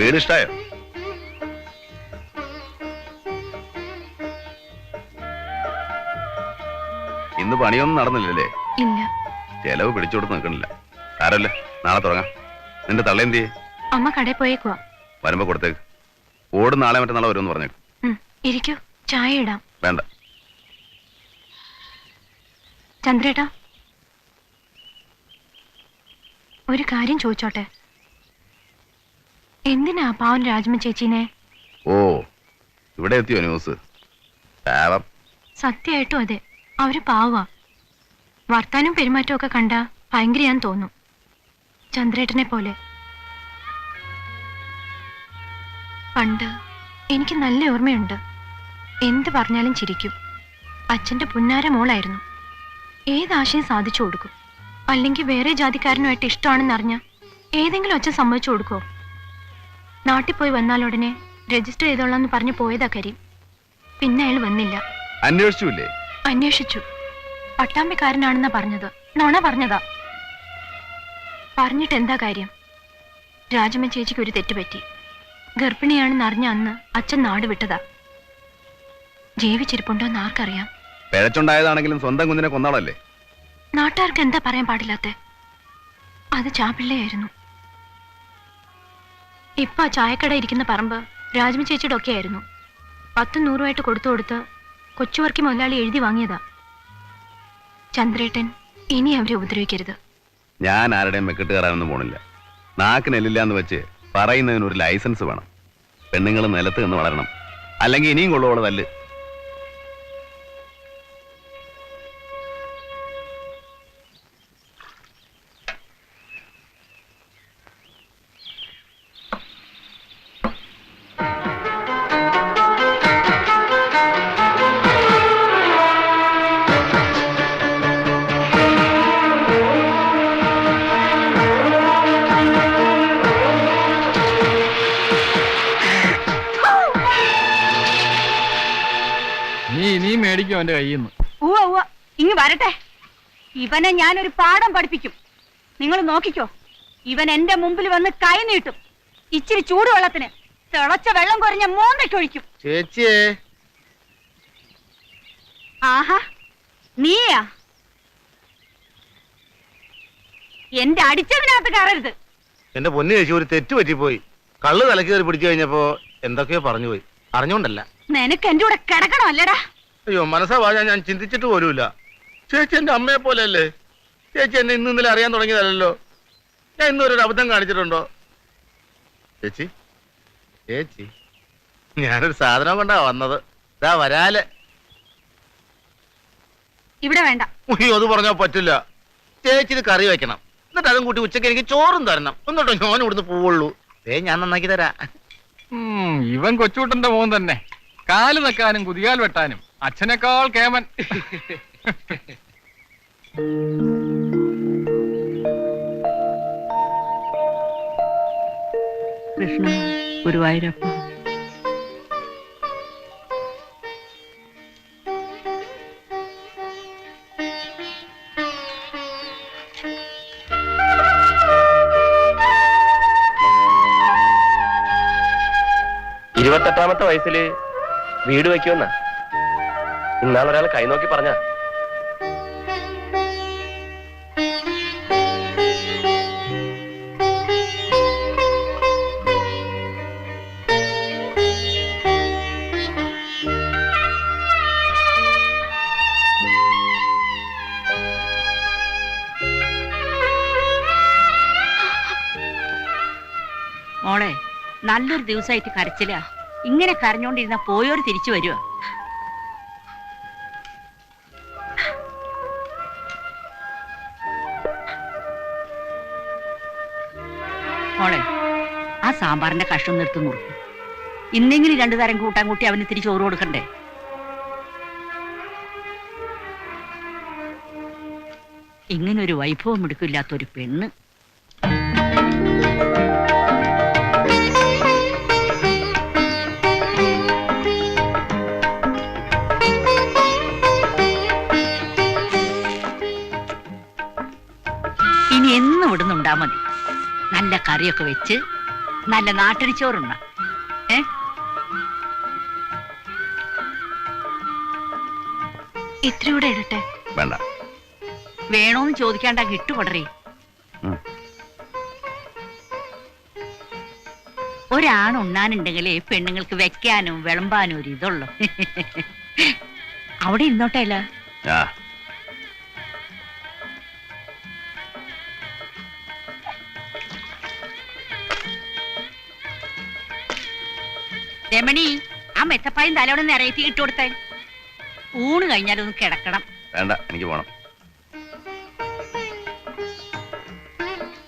വീട് ഇഷ്ടായോ ഇന്ന് പണിയൊന്നും നടന്നില്ലല്ലേ? ഇല്ല. ചെലവ് പിടിച്ചോടുത്ത് നിൽക്കണില്ല. സാരല്ല നാളെ തുടങ്ങാം. നിന്റെ തള്ള എന്ത് അമ്മ കടയിൽ പോയേക്കുവാ. വരുമ്പോ കൊടുത്തേക്ക്. ഓട് നാളെ മറ്റന്നാളെ വരുമെന്ന് പറഞ്ഞേക്കും. ഇരിക്കൂ. ചായ ഇടാം. വേണ്ട. ചന്ദ്രേട്ടാ. ഒരു കാര്യം ചോദിച്ചോട്ടെ? എന്തിനാ പാവൻ രാജ്മ ചേച്ചീനെ? ഓ ഇവിടെ എത്തിയോ ന്യൂസ് പാവം സത്യമായിട്ടും അതെ. അവർ പാവാ. വർത്താനും പെരുമാറ്റവും ഒക്കെ കണ്ട ഭയങ്കരയാൻ തോന്നും. ചന്ദ്രേട്ടനെ പോലെ. പണ്ട് എനിക്ക് നല്ല ഓർമ്മയുണ്ട്. എന്ത് പറഞ്ഞാലും ചിരിക്കും. അച്ഛന്റെ പുന്നാര മോളായിരുന്നു. ഏതാശയം സാധിച്ചു കൊടുക്കും? അല്ലെങ്കിൽ വേറെ ജാതിക്കാരനുമായിട്ട് ഇഷ്ടമാണെന്ന് അറിഞ്ഞ ഏതെങ്കിലും അച്ഛൻ സമ്മതിച്ചു കൊടുക്കോ നാട്ടിൽ പോയി വന്നാലുടനെ രജിസ്റ്റർ ചെയ്തോളാന്ന് പറഞ്ഞു പോയതാ കരീം. പിന്നെ അയാൾ വന്നില്ല. അന്വേഷിച്ചില്ലേ? അന്വേഷിച്ചു. പട്ടാമ്പിക്കാരനാണെന്നാ പറഞ്ഞത്. നോണ പറഞ്ഞതാ. പറഞ്ഞിട്ട് എന്താ കാര്യം? രാജമ്മ ചേച്ചിക്ക് ഒരു തെറ്റുപറ്റി. ഗർഭിണിയാണെന്ന് അറിഞ്ഞ അന്ന് അച്ഛൻ നാട് വിട്ടതാ. ജീവിച്ചിരിപ്പുണ്ടോ എന്ന് ആർക്കറിയാം? പിഴച്ചുണ്ടായതാണെങ്കിലും സ്വന്തം കുഞ്ഞിനെ കൊന്നാളല്ലേ? നാട്ടുകാർക്ക് എന്താ പറയാൻ പാടില്ലാത്ത? അത് ചാപ്പിള്ളയായിരുന്നു ഇപ്പൊ ആ ചായക്കട ഇരിക്കുന്ന പറമ്പ് രാജ്മി ചേച്ചിയുടെ ഒക്കെ ആയിരുന്നു. പത്തും നൂറുമായിട്ട് കൊടുത്തു കൊടുത്ത് കൊച്ചുവർക്കി മുതലാളി എഴുതി വാങ്ങിയതാ. ചന്ദ്രേട്ടൻ ഇനി അവരെ ഉപദ്രവിക്കരുത്. ഞാൻ ആരുടെയും മെക്കിട്ട് കയറാനൊന്നും പോണില്ല. നാക്കിനെല്ലില്ല എന്ന് വെച്ച് പറയുന്നതിന് ഒരു ലൈസൻസ് വേണം. പെണ്ണുങ്ങൾ നിലത്ത് നിന്ന് വളരണം. അല്ലെങ്കിൽ ഇനിയും കൊള്ളുവോളെ മേടിക്കും അവന്റെ കയ്യിൽ നിന്ന് ഉവ്വ ഉവ്വ. ഇങ്ങ് വരട്ടെ. ഇവനെ ഞാനൊരു പാഠം പഠിപ്പിക്കും. നിങ്ങൾ നോക്കിക്കോ. ഇവൻ എന്റെ മുമ്പിൽ വന്ന് കൈ നീട്ടും. ഇച്ചിരി ചൂടുവെള്ളത്തിന് തിളച്ച വെള്ളം കുറഞ്ഞ മൂന്നയ്ക്കൊഴിക്കും ചേച്ചിയേ. ആഹാ നീയാ? എന്റെ അടിച്ചതിനകത്ത് കയറരുത്. എന്റെ പൊന്നു ചേച്ചി ഒരു തെറ്റ് പറ്റിപ്പോയി. കള്ള് തലക്കേറി പിടിച്ചു കഴിഞ്ഞപ്പോ എന്തൊക്കെയോ പറഞ്ഞുപോയി. അറിഞ്ഞോണ്ടല്ല. നിനക്ക് എന്റെ കൂടെ കിടക്കണം അല്ലടാ അയ്യോ മനസ്സാ വാഴ ഞാൻ ചിന്തിച്ചിട്ട് പോലുമില്ല. ചേച്ചി എന്റെ അമ്മയെ പോലെയല്ലേ? ചേച്ചി എന്നെ ഇന്ന് ഇന്നലെ അറിയാൻ തുടങ്ങിയതല്ലോ ഞാൻ ഇന്നൊരു അബദ്ധം കാണിച്ചിട്ടുണ്ടോ? ചേച്ചി ചേച്ചി ഞാനൊരു സാധനം കൊണ്ടാ വന്നത്. ഇതാ വരാൽ. ഇവിടെ വേണ്ട. അയ്യോ അത് പറഞ്ഞാ പറ്റില്ല. ചേച്ചി ഇത് കറി വെക്കണം. എന്നിട്ട് അതും കൂട്ടി ഉച്ചയ്ക്ക് എനിക്ക് ചോറും തരണം. എന്നിട്ടോ ഞാൻ ഇവിടുന്ന് പോവുള്ളൂ. ഏ ഞാൻ നന്നാക്കി തരാ. ഉം, ഇവൻ കൊച്ചുകൂട്ടന്റെ മോൻ തന്നെ. കാൽ വെക്കാനും കുതികാൽ വെട്ടാനും. അച്ഛനേക്കാൾ കേമൻ. കൃഷ്ണ ഗുരുവായൂരപ്പ ഇരുപത്തെട്ടാമത്തെ വയസ്സിൽ വീട് വെക്കുമെന്ന? ഇന്നാളൊരാൾ കൈനോക്കി പറഞ്ഞ. നല്ലൊരു ദിവസമായിട്ട് കരച്ചില്ല ഇങ്ങനെ കരഞ്ഞോണ്ടിരുന്ന പോയോര് തിരിച്ചു വരുവാ. സാമ്പാറിന്റെ കഷ്ണം നിർത്തി നുറുക്കും. ഇന്നെങ്കിലും രണ്ടു തരം കൂട്ടാൻ കൂട്ടി അവന് ഇത്തിരി ചോറ് കൊടുക്കണ്ടേ? ഇങ്ങനൊരു വൈഭവം എടുക്കില്ലാത്തൊരു പെണ്ണ്. ഇനി എന്നും ഇവിടുന്നുണ്ടാ മതി. നല്ല കറിയൊക്കെ വെച്ച് നല്ല നാട്ടിന് ഏ? ഇത്രയൂടെ ഇടട്ടെ? വേണ്ട. വേണോന്ന് ചോദിക്കാണ്ട കിട്ടുകൊടറി ഒരാണുണ്ണാനുണ്ടെങ്കിൽ ഒരാണ് ഉണ്ണാനുണ്ടെങ്കിലേ പെണ്ണുങ്ങൾക്ക് വെക്കാനും വിളമ്പാനും ഒരു ഇതുള്ളു. അവിടെ ഇന്നോട്ടല്ല രമണി ആ മെത്തപ്പായും തലയോടെ നിറയത്തി ഇട്ട് കൊടുത്തേ. ഊണ് കഴിഞ്ഞാലൊന്ന് കിടക്കണം. വേണ്ട എനിക്ക് പോണം.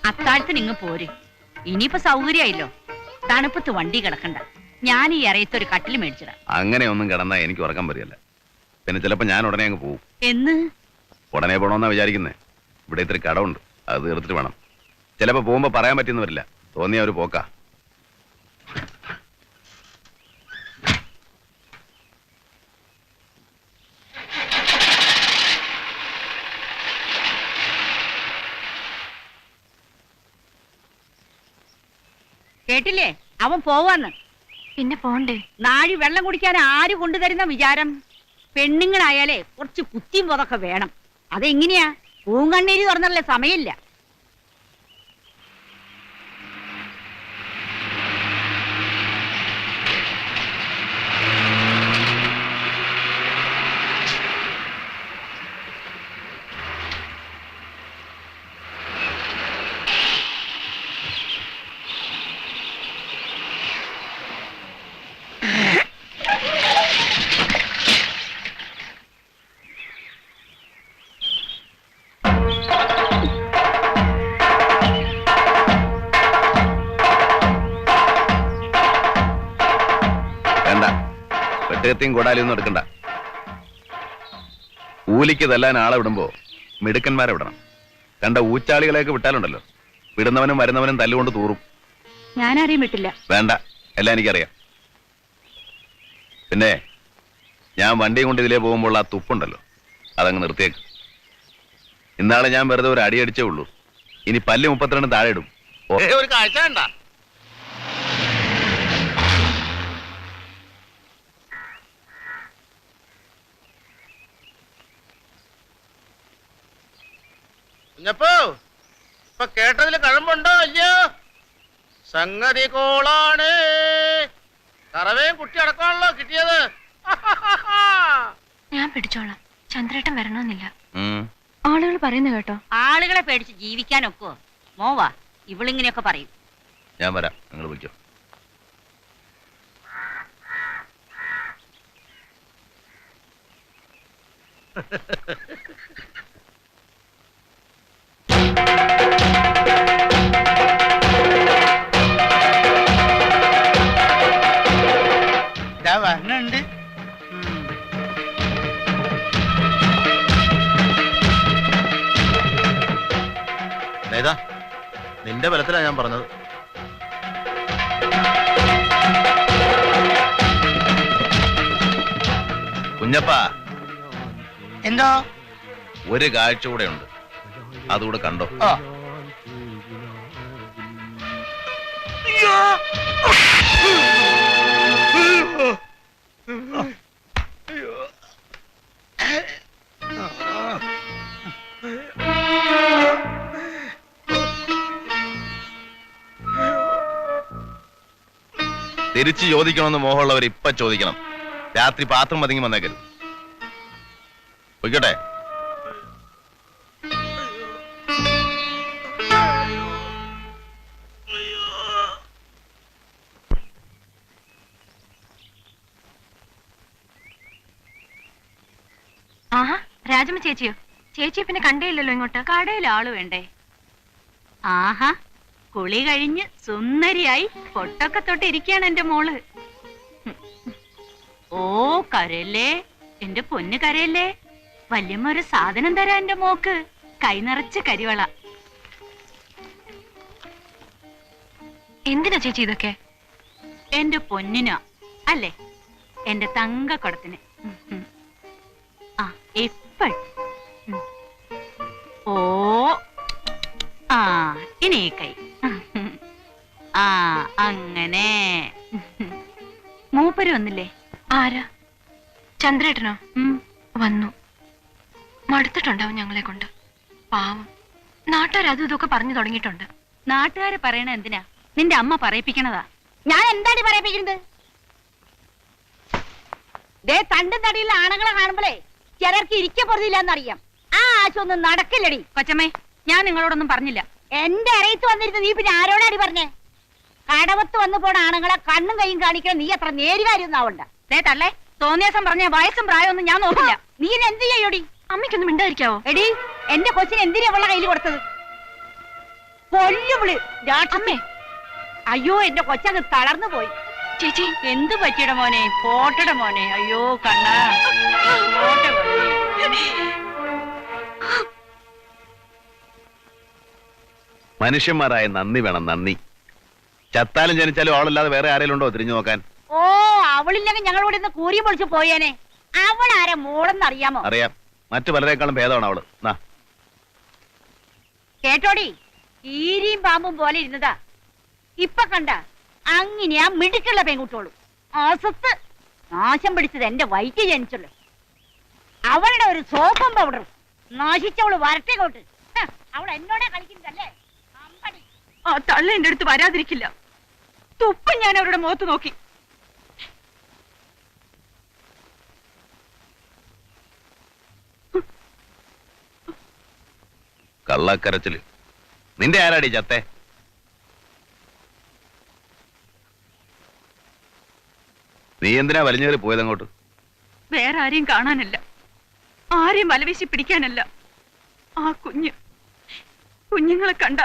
അത്താഴത്തിന് ഇങ്ങ് പോര്. ഇനിയിപ്പോ സൗകര്യമായില്ലോ. തണുപ്പത്ത് വണ്ടി കിടക്കണ്ട. ഞാൻ ഈ ഇറയത്ത് ഒരു കട്ടിൽ മേടിച്ചിടാം. അങ്ങനെ ഒന്നും കിടന്നാ എനിക്ക് ഉറക്കം വരികയല്ല. പിന്നെ ചിലപ്പോ ഞാൻ ഉടനെ അങ്ങ് പോവും. എന്ന്? ഉടനെ പോണോന്നാ വിചാരിക്കുന്നേ. ഇവിടെ ഇത്തിരി കടമുണ്ട്. അത് തീർത്തിട്ട് വേണം. ചിലപ്പോ പോകുമ്പോ പറയാൻ പറ്റിയെന്ന് വരില്ല. തോന്നിയ ഒരു പോക്കാ. കേട്ടില്ലേ? അവൻ പോവാന്ന്. പിന്നെ പോണ്ടേ? നാഴി വെള്ളം കുടിക്കാൻ ആര് കൊണ്ടുതരുന്ന വിചാരം? പെണ്ണുങ്ങളായാലേ കുറച്ച് കുത്തിയും പോതൊക്കെ വേണം. അതെങ്ങനെയാ? പൂങ്കണ്ണീര് തുറന്നല്ലേ സമയമില്ല. വെട്ടുകത്തിയും കൂടാലിയൊന്നും എടുക്കണ്ട. കൂലിക്ക് തല്ലാൻ ആളെ വിടുമ്പോ മിടുക്കന്മാരെ വിടണം. കണ്ട ഊച്ചാളികളെയൊക്കെ വിട്ടാലുണ്ടല്ലോ. വിടുന്നവനും വരുന്നവനും തല്ലുകൊണ്ട് തൂറും. ഞാനാരെയും വിട്ടില്ല. വേണ്ട. എല്ലാം എനിക്കറിയാം. പിന്നെ ഞാൻ വണ്ടിയും കൊണ്ട് ഇതിലേ പോകുമ്പോൾ ആ തുപ്പുണ്ടല്ലോ. അതങ്ങ് നിർത്തിയേക്ക്. ഇന്നാളെ ഞാൻ വെറുതെ ഒരു അടിയടിച്ചേ ഉള്ളൂ. ഇനി പല്ല് മുപ്പത്തിരണ്ട് താഴെ ഇടും. ഏ, ഒരു കാഴ്ച വേണ്ട കുഞ്ഞപ്പോ ഇപ്പൊ കേട്ടതിൽ കഴമ്പുണ്ടോ അല്ലയോ? സംഗതി കോളാണ് കറവേയും കുട്ടി അടക്കമാണല്ലോ കിട്ടിയത്. ഞാൻ പിടിച്ചോളാം. ചന്ദ്രേട്ടൻ വരണമെന്നില്ല. ആളുകൾ പറയുന്നു കേട്ടോ. ആളുകളെ പേടിച്ച് ജീവിക്കാനൊക്കോ മോവാ ഇവളിങ്ങനെയൊക്കെ പറയും. ഞാൻ വരാം. നിങ്ങൾ വിളിക്കോ വരണുണ്ട് നിന്റെ ബലത്തിലാണ് ഞാൻ പറഞ്ഞത്. കുഞ്ഞപ്പ എന്തോ? ഒരു കാഴ്ച കൂടെ ഉണ്ട്. അതുകൂടെ കണ്ടോ? തിരിച്ചു ചോദിക്കണമെന്ന് മോഹമുള്ളവർ ഇപ്പൊ ചോദിക്കണം. രാത്രി പാത്രം പതുങ്ങി വന്നേക്കരുത്. പോയിക്കോട്ടെ. ആഹാ രാജമ്മ ചേച്ചിയോ? ചേച്ചിയെ പിന്നെ കണ്ടേയില്ലല്ലോ ഇങ്ങോട്ട്. കടയിൽ ആൾ വേണ്ടേ? ആഹാ. കുളി കഴിഞ്ഞ് സുന്ദരിയായി പൊട്ടൊക്കെ തൊട്ട് ഇരിക്കുകയാണ് എന്റെ മോൾ. ഓ കരയല്ലേ? എന്റെ പൊന്ന് കരയല്ലേ? വല്യമ്മ ഒരു സാധനം തരാ എന്റെ മോക്ക്. കൈ നിറച്ച് കരിവള. എന്തിനാ ചേച്ചി ഇതൊക്കെ? എന്റെ പൊന്നിനോ? അല്ലേ? എന്റെ തങ്കക്കുടത്തിന്. ഉം, ഉം. ആ എപ്പോഴും ഓ ആ ഇനി കൈ. ആ അങ്ങനെ. മൂപ്പര് വന്നില്ലേ? ആരാ? ചന്ദ്രേട്ടനോ? വന്നു. മടുത്തിട്ടുണ്ടാവും ഞങ്ങളെ കൊണ്ട്. പാവം. നാട്ടുകാർ അതും ഇതൊക്കെ പറഞ്ഞു തുടങ്ങിയിട്ടുണ്ട്. നാട്ടുകാര് പറയണ എന്തിനാ? നിന്റെ അമ്മ പറയിപ്പിക്കണതാ. ഞാൻ എന്താണ് പറയിപ്പിക്കുന്നത്? ദേ തണ്ടും തടിയുള്ള ആണുങ്ങളെ കാണുമ്പോഴേ ചിലർക്ക് ഇരിക്കപ്പെടുന്നില്ല എന്നറിയാം ആ ആശൊന്നും നടക്കില്ലടി. കൊച്ചമ്മേ ഞാൻ നിങ്ങളോടൊന്നും പറഞ്ഞില്ല. എന്റെ അറിയിച്ചു വന്നിരുന്നു നീ പിന്നെ ആരോടാടി പറഞ്ഞേ? കടവത്ത് വന്നു പോണ ആണുങ്ങളെ കണ്ണും കൈയും കാണിക്കാൻ നീ അത്ര നേരുകാര്യം ആവണ്ട. ദേ തള്ളേ തോന്നിയാസം പറഞ്ഞ വയസ്സും പ്രായമൊന്നും ഞാൻ നോക്കില്ല. നീ എന്നെ എന്ത് ചെയ്യോടി? അമ്മയ്ക്കൊന്നും മിണ്ടായിരിക്കാവോ എടി എന്റെ കൊച്ചിന് എന്തിനാ അവളുടെ കയ്യിൽ കൊടുത്തത്? കൊല്ലുവിളി അമ്മേ. അയ്യോ എന്റെ കൊച്ചങ്ങ് തളർന്നു പോയി. ചേച്ചി. എന്ത് പറ്റിയുടെ മോനെ? പോട്ടട മോനെ. അയ്യോ കണ്ണ. മനുഷ്യന്മാരായ നന്ദി വേണം നന്ദി. ചത്താലും ജനിച്ചാലും ആളല്ലാതെ വേറെ ആരെങ്കിലും ഉണ്ടോ തിരിഞ്ഞു നോക്കാൻ? ഓ അവളില്ലെങ്കിൽ ഞങ്ങളോട് നിന്ന് കൂരി പൊളിച്ചു പോയേനെ. അവൾ ആരെ മോളെന്ന് അറിയാമോ? അറിയാം. മറ്റു പലരെക്കാളും ഭേദമാണ് അവൾ. നാ. കേട്ടോടി? ഈരിയും പാമ്പും പോലെ ഇരുന്നതാ. ഇപ്പൊ കണ്ട അങ്ങനെയാ മിടുക്കുള്ള പെൺകുട്ടിയോളൂ അസത്ത് നാശം പിടിച്ചത് എന്റെ വൈറ്റ് ജനിച്ചുള്ളു അവളുടെ ഒരു സോപ്പും പൗഡറും നാശിച്ചവൾ വരട്ടെ കോട്ട് അവൾ എന്നോടെ കളിക്കുന്നതല്ലേ. ആ തള്ള എന്റെ അടുത്ത് വരാതിരിക്കില്ല. തുപ്പ ഞാൻ അവരുടെ മുഖത്ത് നോക്കി. കള്ളക്കരച്ചിൽ. നിന്റെ ആരാടി ചത്തേ? നീ എന്തിനാ വലിഞ്ഞേറി പോയതങ്ങോട്ട്? വേറെ ആരെയും കാണാനല്ല. ആരെയും വലവീശി പിടിക്കാനല്ല. ആ കുഞ്ഞ്. കുഞ്ഞുങ്ങളെ കണ്ട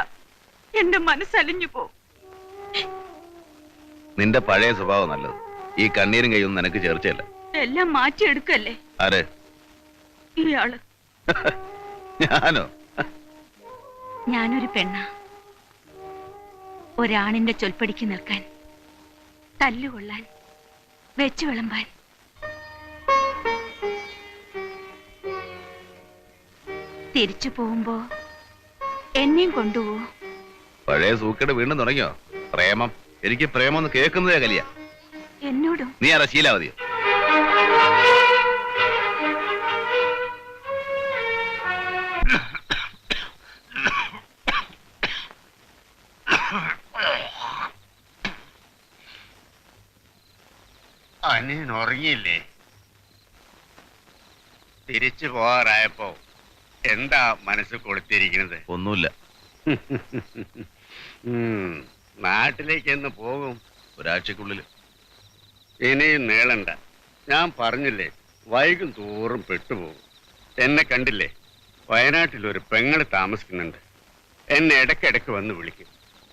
എന്റെ മനസ്സലിഞ്ഞു പോ നിന്റെ പഴയ സ്വഭാവം നല്ലത്. ഈ കണ്ണീരും കൈയൊന്നും നിനക്ക് ചേർച്ചയല്ല. എല്ലാം മാറ്റിയെടുക്കല്ലേ? ആരെ? ഇയാൾ. ഞാനോ? ഞാനൊരു പെണ്ണ. ഒരാണിന്റെ ചൊൽപ്പടിക്ക് നിൽക്കാൻ തല്ലുകൊള്ളാൻ വെച്ചു വിളമ്പാൻ. തിരിച്ചു പോകുമ്പോ എന്നെയും കൊണ്ടുപോവോ? പഴയ സൂക്കേട് വീണ്ടും തുടങ്ങിയോ? പ്രേമം. എനിക്ക് പ്രേമം ഒന്ന് കേൾക്കുന്നതേ കലിയ. എന്നോടും? നീ ആരാ ശീലാവതിയോ അനിയൻ ഉറങ്ങിയില്ലേ തിരിച്ചു പോകാറായപ്പോ എന്താ മനസ്സ് കൊളുത്തിരിക്കുന്നത് ഒന്നുമില്ല. നാട്ടിലേക്ക് എന്ന് പോകും. ഒരാഴ്ചക്കുള്ളിൽ ഇനിയും നീളണ്ട. ഞാൻ പറഞ്ഞില്ലേ വൈകും തോറും പെട്ടുപോകും. എന്നെ കണ്ടില്ലേ വയനാട്ടിൽ ഒരു പെങ്ങൾ താമസിക്കുന്നുണ്ട്. എന്നെ ഇടയ്ക്കിടയ്ക്ക് വന്ന് വിളിക്കും.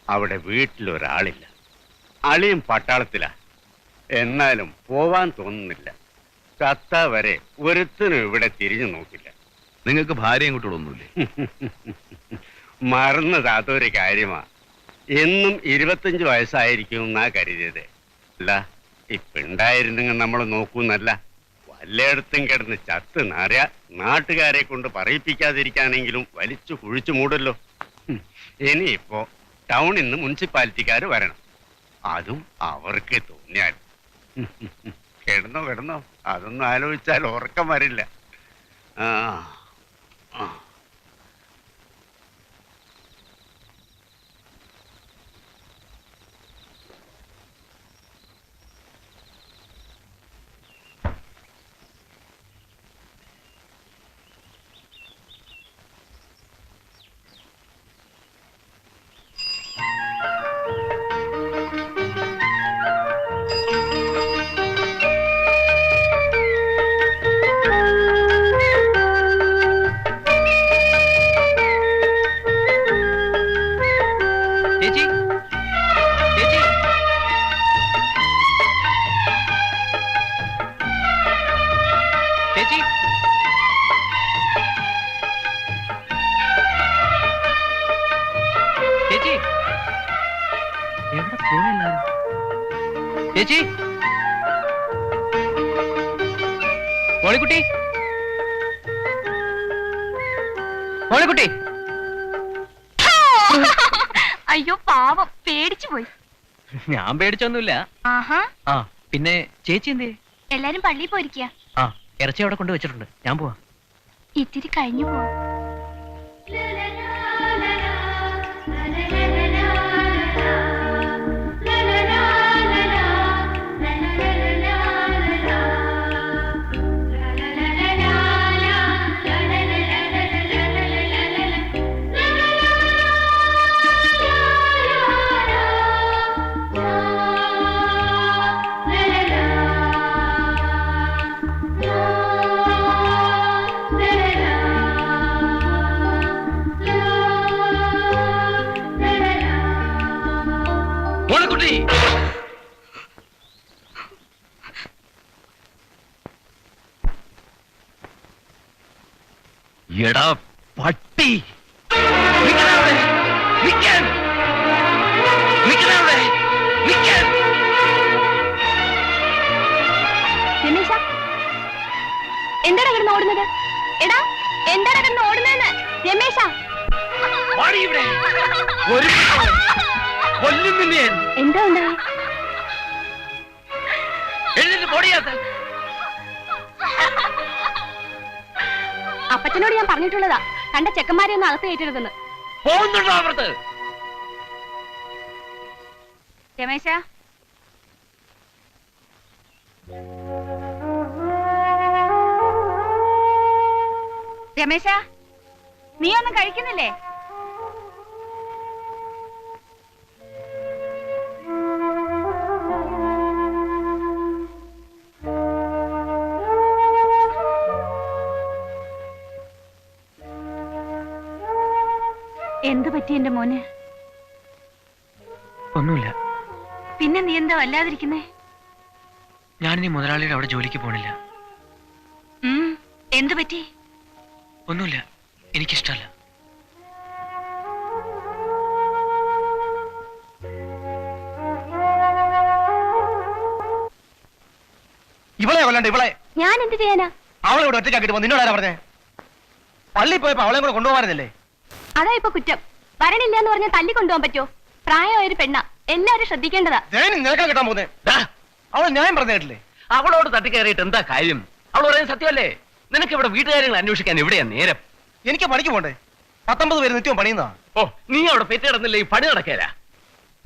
അവിടെ വീട്ടിലൊരാളില്ല. അളിയും പട്ടാളത്തിലാ. എന്നാലും പോവാൻ തോന്നുന്നില്ല. ചത്ത വരെ ഒരുത്തനും ഇവിടെ തിരിഞ്ഞു നോക്കില്ല. നിങ്ങൾക്ക് ഭാര്യയും കുട്ടികളൊന്നുമില്ലേ മറന്നത് ഒരു കാര്യമാ. എന്നും ഇരുപത്തഞ്ച് വയസ്സായിരിക്കും എന്നാ കരുതിയത്. അല്ല ഇപ്പുണ്ടായിരുന്നെങ്കിൽ നമ്മൾ നോക്കൂന്നല്ല. വല്ലയിടത്തും കിടന്ന് ചത്ത് നാറിയ നാട്ടുകാരെ കൊണ്ട് പറയിപ്പിക്കാതിരിക്കാനെങ്കിലും വലിച്ചു കുഴിച്ചു മൂടല്ലോ. ഇനിയിപ്പോ ടൗണിൽ നിന്ന് മുനിസിപ്പാലിറ്റിക്കാർ വരണം. അതും അവർക്ക് തോന്നിയാൽ. കിടന്നോ കിടന്നോ. അതൊന്നും ആലോചിച്ചാൽ ഉറക്കം വരില്ല. ആ ആ. ചേച്ചി? മോളിക്കുട്ടി? മോളിക്കുട്ടി? അയ്യോ പാവം. പേടിച്ചു പോയി. ഞാൻ പേടിച്ചൊന്നുമില്ല. ആഹാ. ആ പിന്നെ ചേച്ചി എന്തേ എല്ലാരും പള്ളിയിൽ പോയിരിക്കുക ആ ഇറച്ചി അവിടെ കൊണ്ടുവച്ചിട്ടുണ്ട്. ഞാൻ പോവാ. ഇത്തിരി കഴിഞ്ഞു പോവാ. എടാ പട്ടി. രമേശ എന്താടാ കിടന്ന് ഓടുന്നത്? എടാ എന്താടാ കിടന്ന് ഓടുന്നതെന്ന്? രമേശ. എന്താ ഉണ്ടായി? എഴുന്നേറ്റ് പൊടിയാത്ത അപ്പച്ചനോട് ഞാൻ പറഞ്ഞിട്ടുള്ളതാ. കണ്ട ചെക്കന്മാരെ ഒന്ന് അകത്ത് കയറ്റരുതെന്ന്. പോകുന്നുണ്ടോ രമേശ? രമേശ നീ ഒന്നും കഴിക്കുന്നില്ലേ? പറ്റി എന്റെ മോന്? ഒന്നുമില്ല. പിന്നെ നീ എന്താ വല്ലാതിരിക്കുന്നേ? ഞാനിനി മുതലാളിയുടെ അവിടെ ജോലിക്ക് പോണില്ല. എന്ത് പറ്റി? ഒന്നുമില്ല. എനിക്കിഷ്ടമല്ല. ഇവളെ കൊല്ലണ്ട ഇവളെ. ഞാൻ എന്ത് ചെയ്യാനാ? അവളെ ഇവിടെ ഒറ്റയ്ക്കാക്കിട്ട് നിന്നോട് ആരാ പറഞ്ഞേ? പള്ളി പോയപ്പോ അവളെ കൂടെ കൊണ്ടുപോകാനില്ലേ അതാ ഇപ്പൊ കുറ്റം. വരണില്ല എന്ന് പറഞ്ഞാൽ തല്ലി കൊണ്ടുപോകാൻ പറ്റുമോ? പ്രായമായ ഒരു പെണ്ണ. എല്ലാരും ശ്രദ്ധിക്കേണ്ടതാ. നിനക്കാൻ കിട്ടാൻ പോകുന്നേ. അവൾ ന്യായം പറഞ്ഞിട്ടില്ലേ അവളോട് തട്ടിക്കയറിയിട്ട് എന്താ കാര്യം? അവൾ പറയുന്നത് സത്യമല്ലേ? നിനക്ക് ഇവിടെ വീട്ടുകാര്യങ്ങൾ അന്വേഷിക്കാൻ എവിടെയാ നേരം? എനിക്ക് പണിക്ക് പോണ്ടേ. പത്തൊമ്പത് പേര് നിത്യവും പണിയുന്നതാ. ഓ നീ അവിടെ പെറ്റി കിടന്നില്ലേ? ഈ പണി നടക്കേല.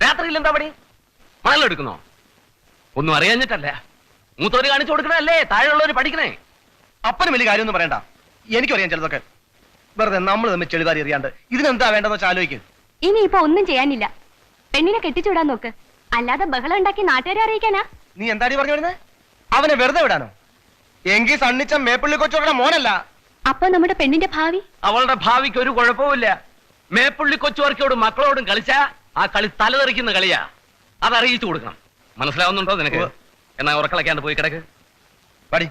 രാത്രിയിൽ എന്താ പണി? മണലെടുക്കുന്നോ ഒന്നും അറിയാഞ്ഞിട്ടല്ല. മൂത്തോര് കാണിച്ചു കൊടുക്കണല്ലേ താഴെയുള്ളവര് പഠിക്കണേ. അപ്പനും വലിയ കാര്യമൊന്നും പറയണ്ട. എനിക്കറിയാം അറിയാം ചിലതൊക്കെ. വെറുതെ നമ്മൾ തമ്മിൽ ചെളിതാരി എറിയാണ്ട്. ഇതിനെന്താ വേണ്ടെന്ന് വെച്ചാൽ ആലോചിക്കും. ഇനി ഇപ്പൊ ഒന്നും ചെയ്യാനില്ല. പെണ്ണിനെ കെട്ടിച്ചുവിടാൻ നോക്ക്. അല്ലാതെ ബഹളം ഉണ്ടാക്കി നാട്ടുകാരെ അറിയിക്കാനാ? നീ എന്താടി പറഞ്ഞു വരുന്നത് അവനെ വെറുതെ വിടാനോ? എങ്കിൽ സണ്ണിച്ച മേപ്പിള്ളി കൊച്ചോടെ മോനല്ല. അപ്പൊ നമ്മുടെ പെണ്ണിന്റെ ഭാവി? അവളുടെ ഭാവിക്ക് ഒരു കുഴപ്പവുമില്ല. മേപ്പുള്ളി കൊച്ചുവർക്കോടും മക്കളോടും കളിച്ചാ ആ കളി തലതെറിക്കുന്ന കളിയാ. അത് അറിയിച്ചു കൊടുക്കണം. മനസ്സിലാവുന്നുണ്ടോ നിനക്ക്? എന്നാ ഉറക്കളക്കാണ്ട് പോയി കിടക്ക്. പടി.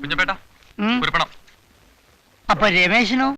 കുഞ്ഞപ്പേട്ട പണം അപ്പൊ രമേശനോ?